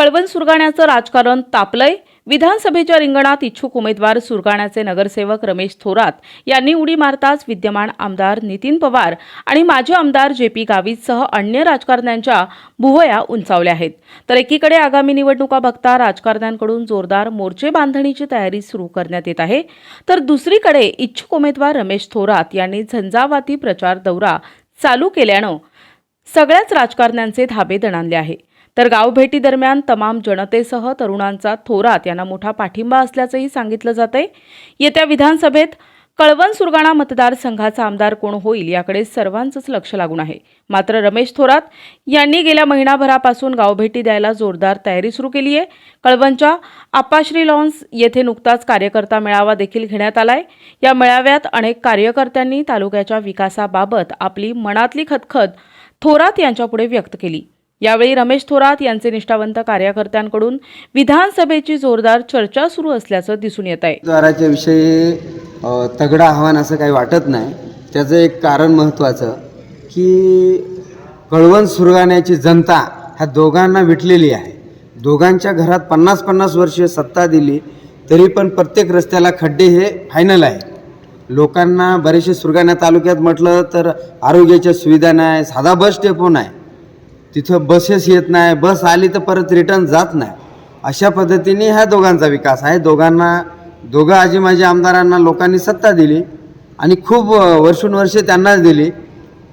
कळवण सुरगाण्याचं राजकारण तापलंय. विधानसभेच्या रिंगणात इच्छुक उमेदवार सुरगाण्याचे नगरसेवक रमेश थोरात यांनी उडी मारताच विद्यमान आमदार नितीन पवार आणि माजी आमदार जे पी गावितसह अन्य राजकारण्यांच्या भुवया उंचावल्या आहेत. तर एकीकडे आगामी निवडणुका बघता राजकारण्यांकडून जोरदार मोर्चे बांधणीची तयारी सुरू करण्यात येत आहे. तर दुसरीकडे इच्छुक उमेदवार रमेश थोरात यांनी झंझावाती प्रचार दौरा चालू केल्यानं सगळ्याच राजकारण्यांचे धाबे दणाणले आहे तर गावभेटीदरम्यान तमाम जनतेसह तरुणांचा थोरात यांना मोठा पाठिंबा असल्याचंही सांगितलं जातंय. येत्या विधानसभेत कळवण सुरगाणा मतदारसंघाचा आमदार कोण होईल याकडे सर्वांचंच लक्ष लागून आहे. मात्र रमेश थोरात यांनी गेल्या महिनाभरापासून गावभेटी द्यायला जोरदार तयारी सुरू केली आहे. कळवणच्या आपाश्री लॉन्स येथे नुकताच कार्यकर्ता मेळावा देखील घेण्यात आलाय. या मेळाव्यात अनेक कार्यकर्त्यांनी तालुक्याच्या विकासाबाबत आपली मनातली खतखत थोरात यांच्यापुढे व्यक्त केली. यावेळी रमेश थोरात यांचे निष्ठावंत कार्यकर्त्यांकडून विधानसभेची जोरदार चर्चा सुरू असल्याचं दिसून येत आहे. उमेदवाराच्या विषयी तगडं आव्हान असं काही वाटत नाही. त्याचं एक कारण महत्त्वाचं की कळवण सुरगाण्याची जनता ह्या दोघांना विटलेली आहे. दोघांच्या घरात पन्नास पन्नास वर्षे सत्ता दिली तरी पण प्रत्येक रस्त्याला खड्डे हे फायनल आहे. लोकांना बरेचसे सुरगाणा तालुक्यात म्हटलं तर आरोग्याच्या सुविधा नाही साधा बस डेपो नाही. तिथं बसेस येत नाही बस आली तर परत रिटर्न जात नाही. अशा पद्धतीने ह्या दोघांचा विकास आहे. दोघांना दोघं आजी माझी आमदारांना लोकांनी सत्ता दिली आणि खूप अ, त्यांनाच दिली.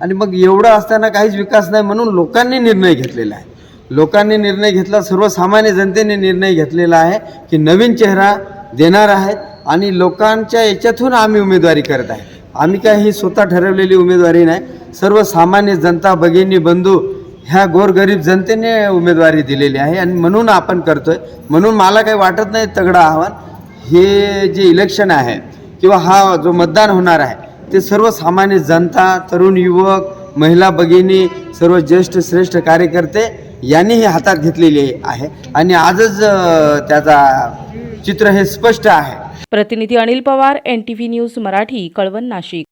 आणि मग एवढं असताना काहीच विकास नाही म्हणून लोकांनी निर्णय घेतलेला आहे. लोकांनी निर्णय घेतला सर्वसामान्य जनतेने निर्णय घेतलेला आहे की नवीन चेहरा देणार आहेत आणि लोकांच्या याच्यातून आम्ही उमेदवारी करत आहे. आम्ही काय ही स्वतः ठरवलेली उमेदवारी नाही. सर्वसामान्य जनता भगिनी बंधू ह्या गोरगरीब जनतेने उमेदवारी दिलेली आहे आणि म्हणून आपण करतोय. म्हणून मला काही वाटत नाही तगडं आव्हान. हे जे इलेक्शन आहे किंवा हा जो मतदान होणार आहे ते सर्वसामान्य जनता तरुण युवक महिला भगिनी सर्व ज्येष्ठ श्रेष्ठ कार्यकर्ते यांनी हे हातात घेतलेली आहे. आणि आजच त्याचा चित्र हे स्पष्ट आहे. प्रतिनिधी Anil Pawar N T V news Marathi Kalwan Nashik.